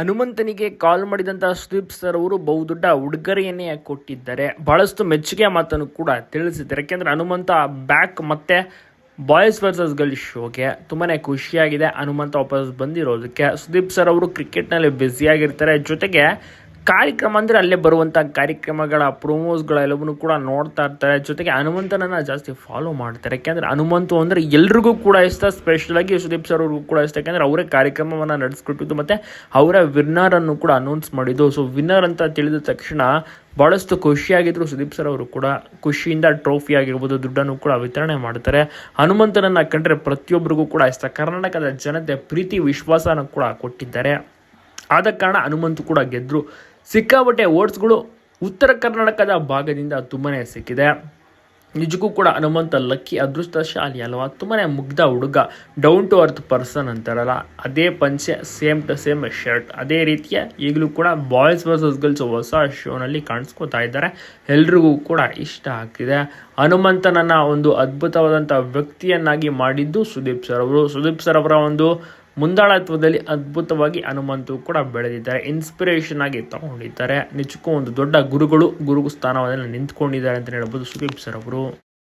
ಹನುಮಂತನಿಗೆ ಕಾಲ್ ಮಾಡಿದಂತಹ ಸುದೀಪ್ ಸರ್ ಅವರು ಬಹುದೊಡ್ಡ ಉಡುಗೊರೆಯನ್ನೇ ಕೊಟ್ಟಿದ್ದಾರೆ. ಬಹಳಷ್ಟು ಮೆಚ್ಚುಗೆ ಮಾತನ್ನು ಕೂಡ ತಿಳಿಸಿದ್ದಾರೆ. ಯಾಕೆಂದ್ರೆ ಹನುಮಂತ ಬ್ಯಾಕ್ ಮತ್ತೆ ಬಾಯ್ಸ್ ವರ್ಸಸ್ ಗರ್ಲ್ಸ್ ಶೋಗೆ ತುಂಬಾ ಖುಷಿಯಾಗಿದೆ ಹನುಮಂತ ವಾಪಸ್ ಬಂದಿರೋದಕ್ಕೆ. ಸುದೀಪ್ ಸರ್ ಅವರು ಕ್ರಿಕೆಟ್ನಲ್ಲಿ ಬ್ಯುಸಿಯಾಗಿರ್ತಾರೆ ಜೊತೆಗೆ ಕಾರ್ಯಕ್ರಮ ಅಂದರೆ ಅಲ್ಲೇ ಬರುವಂಥ ಕಾರ್ಯಕ್ರಮಗಳ ಪ್ರೊಮೋಸ್ಗಳೆಲ್ಲವನ್ನೂ ಕೂಡ ನೋಡ್ತಾ ಇರ್ತಾರೆ. ಜೊತೆಗೆ ಹನುಮಂತನನ್ನು ಜಾಸ್ತಿ ಫಾಲೋ ಮಾಡ್ತಾರೆ. ಯಾಕೆಂದರೆ ಹನುಮಂತು ಅಂದರೆ ಎಲ್ರಿಗೂ ಕೂಡ ಇಷ್ಟ. ಸ್ಪೆಷಲಾಗಿ ಸುದೀಪ್ ಸರ್ ಅವ್ರಿಗೂ ಕೂಡ ಇಷ್ಟ. ಯಾಕೆಂದರೆ ಅವರೇ ಕಾರ್ಯಕ್ರಮವನ್ನು ನಡೆಸ್ಕೊಟ್ಟಿದ್ದು ಮತ್ತು ಅವರ ವಿನ್ನರನ್ನು ಕೂಡ ಅನೌನ್ಸ್ ಮಾಡಿದ್ದು. ಸೊ ವಿನ್ನರ್ ಅಂತ ತಿಳಿದ ತಕ್ಷಣ ಭಾಳಷ್ಟು ಖುಷಿಯಾಗಿದ್ರು ಸುದೀಪ್ ಸರ್ ಅವರು ಕೂಡ. ಖುಷಿಯಿಂದ ಟ್ರೋಫಿ ಆಗಿರ್ಬೋದು, ದುಡ್ಡನ್ನು ಕೂಡ ವಿತರಣೆ ಮಾಡ್ತಾರೆ. ಹನುಮಂತನನ್ನು ಕಂಡ್ರೆ ಪ್ರತಿಯೊಬ್ಬರಿಗೂ ಕೂಡ ಇಷ್ಟ. ಕರ್ನಾಟಕದ ಜನತೆ ಪ್ರೀತಿ, ವಿಶ್ವಾಸನ ಕೂಡ ಕೊಟ್ಟಿದ್ದಾರೆ. ಆದ ಕಾರಣ ಹನುಮಂತು ಕೂಡ ಗೆದ್ದರು ಸಿಕ್ಕಾಪಟ್ಟೆ ಓಟ್ಸ್ಗಳು ಉತ್ತರ ಕರ್ನಾಟಕದ ಭಾಗದಿಂದ ತುಂಬಾ ಸಿಕ್ಕಿದೆ. ನಿಜಕ್ಕೂ ಕೂಡ ಹನುಮಂತ ಲಕ್ಕಿ ಅದೃಷ್ಟಶಾಲಿ ಅಲ್ವಾ? ತುಂಬಾ ಮುಗ್ಧ ಹುಡುಗ ಡೌನ್ ಟು ಅರ್ತ್ ಪರ್ಸನ್ ಅಂತಾರಲ್ಲ. ಅದೇ ಪಂಚೆ ಸೇಮ್ ಟು ಸೇಮ್ ಶರ್ಟ್ ಅದೇ ರೀತಿಯ ಈಗಲೂ ಕೂಡ ಬಾಯ್ಸ್ ವರ್ಸಸ್ ಗರ್ಲ್ಸ್ ಹೊಸ ಶೋನಲ್ಲಿ ಕಾಣಿಸ್ಕೊತಾ ಇದ್ದಾರೆ. ಎಲ್ರಿಗೂ ಕೂಡ ಇಷ್ಟ ಆಗ್ತಿದೆ. ಹನುಮಂತನನ್ನ ಒಂದು ಅದ್ಭುತವಾದಂಥ ವ್ಯಕ್ತಿಯನ್ನಾಗಿ ಮಾಡಿದ್ದು ಸುದೀಪ್ ಸರ್ ಅವರು. ಸುದೀಪ್ ಸರ್ ಅವರ ಒಂದು ಮುಂದಾಳತ್ವದಲ್ಲಿ ಅದ್ಭುತವಾಗಿ ಹನುಮಂತು ಕೂಡ ಬೆಳೆದಿದ್ದಾರೆ. ಇನ್ಸ್ಪಿರೇಷನ್ ಆಗಿ ತಗೊಂಡಿದ್ದಾರೆ. ನಿಜಕ್ಕೂ ಒಂದು ದೊಡ್ಡ ಗುರುಗಳು ಗುರು ಸ್ಥಾನದಲ್ಲಿ ನಿಂತ್ಕೊಂಡಿದ್ದಾರೆ ಅಂತ ಹೇಳ್ಬೋದು ಸುದೀಪ್ ಸರ್ ಅವರು.